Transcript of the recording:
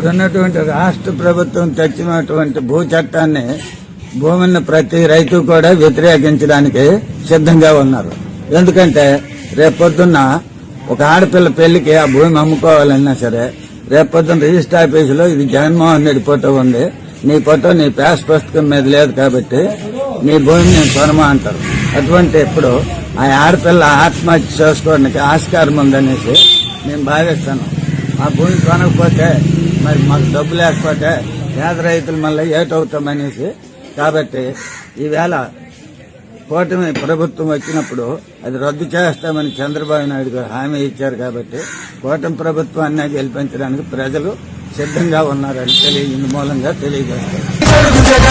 ఇప్పుడున్నటువంటి రాష్ట్ర ప్రభుత్వం తెచ్చినటువంటి భూ చట్టాన్ని భూమిని ప్రతి రైతు కూడా వ్యతిరేకించడానికి సిద్ధంగా ఉన్నారు. ఎందుకంటే రేపొద్దున్న ఒక ఆడపిల్ల పెళ్ళికి ఆ భూమి అమ్ముకోవాలన్నా సరే రేపొద్దున రిజిస్టర్ ఆఫీసులో ఇది జగన్మోహన్ రెడ్డి ఫోటో ఉంది. నీ ఫోటో నీ ప్యాస్ పుస్తకం మీద లేదు కాబట్టి నీ భూమిని నేను కొనమా అంటారు. అటువంటి ఇప్పుడు ఆ ఆడపిల్ల ఆత్మహత్య చేసుకోవడానికి ఆస్కారం ఉందనేసి నేను భావిస్తాను. ఆ భూమి కొనకపోతే మరి మాకు డబ్బు లేకపోతే పేద రైతులు మళ్ళీ ఏటవుతామనేసి కాబట్టి ఈవేళ కూటమి ప్రభుత్వం వచ్చినప్పుడు అది రద్దు చేస్తామని చంద్రబాబు నాయుడు గారు హామీ ఇచ్చారు కాబట్టి కూటమి ప్రభుత్వాన్ని గెలిపించడానికి ప్రజలు సిద్ధంగా ఉన్నారని తెలియ మూలంగా తెలియజేస్తారు